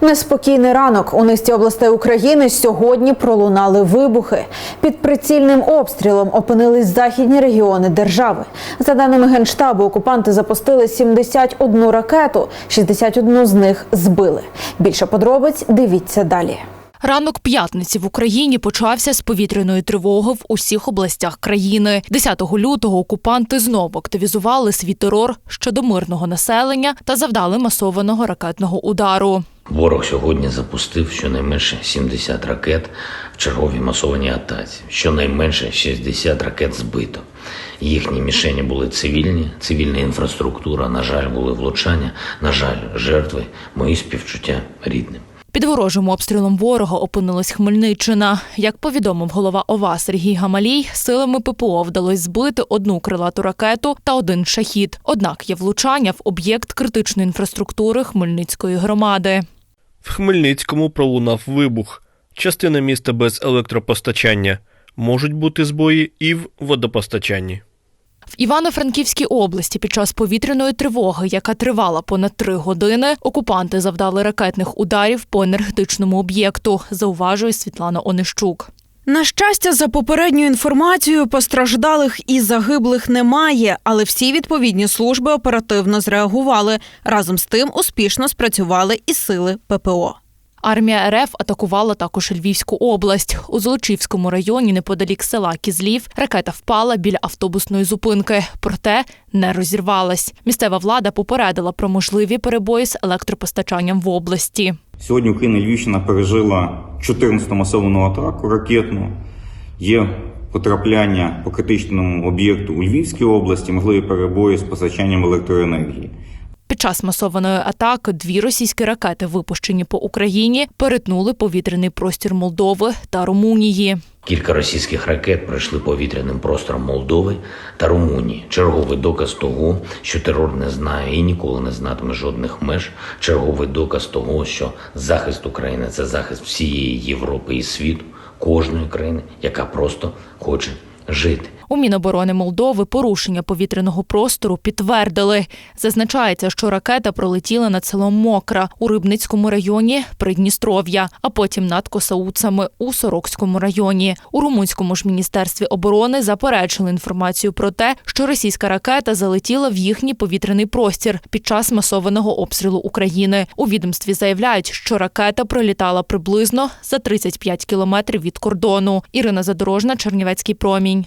Неспокійний ранок у низці областей України сьогодні пролунали вибухи. Під прицільним обстрілом опинились західні регіони держави. За даними генштабу, окупанти запустили 71 ракету, 61 з них збили. Більше подробиць дивіться далі. Ранок п'ятниці в Україні почався з повітряної тривоги в усіх областях країни. 10 лютого окупанти знову активізували свій терор щодо мирного населення та завдали масованого ракетного удару. Ворог сьогодні запустив щонайменше 70 ракет в черговій масованій атаці. Щонайменше 60 ракет збито. Їхні мішені були цивільні, цивільна інфраструктура. На жаль, були влучання. На жаль, жертви. Мої співчуття рідним. Під ворожим обстрілом ворога опинилась Хмельниччина. Як повідомив голова ОВА Сергій Гамалій, силами ППО вдалось збити одну крилату ракету та один шахід. Однак є влучання в об'єкт критичної інфраструктури Хмельницької громади. В Хмельницькому пролунав вибух. Частина міста без електропостачання. Можуть бути збої і в водопостачанні. В Івано-Франківській області під час повітряної тривоги, яка тривала понад три години, окупанти завдали ракетних ударів по енергетичному об'єкту, зауважує Світлана Онищук. На щастя, за попередньою інформацією, постраждалих і загиблих немає, але всі відповідні служби оперативно зреагували. Разом з тим успішно спрацювали і сили ППО. Армія РФ атакувала також Львівську область. У Золочівському районі, неподалік села Кізлів, ракета впала біля автобусної зупинки, проте не розірвалась. Місцева влада попередила про можливі перебої з електропостачанням в області. Сьогодні Україна Львівщина пережила 14 масовану атаку ракетну. Є потрапляння по критичному об'єкту у Львівській області, можливі перебої з постачанням електроенергії. Під час масованої атаки дві російські ракети, випущені по Україні, перетнули повітряний простір Молдови та Румунії. Кілька російських ракет пройшли повітряним простором Молдови та Румунії. Черговий доказ того, що терор не знає і ніколи не знатиме жодних меж. Черговий доказ того, що захист України це захист всієї Європи і світу, кожної країни, яка просто хоче жити. У Міноборони Молдови порушення повітряного простору підтвердили. Зазначається, що ракета пролетіла над селом Мокра у Рибницькому районі Придністров'я, а потім над Косауцами у Сорокському районі. У румунському ж міністерстві оборони заперечили інформацію про те, що російська ракета залетіла в їхній повітряний простір під час масованого обстрілу України. У відомстві заявляють, що ракета пролітала приблизно за 35 кілометрів від кордону. Ірина Задорожна, Чернівецький промінь.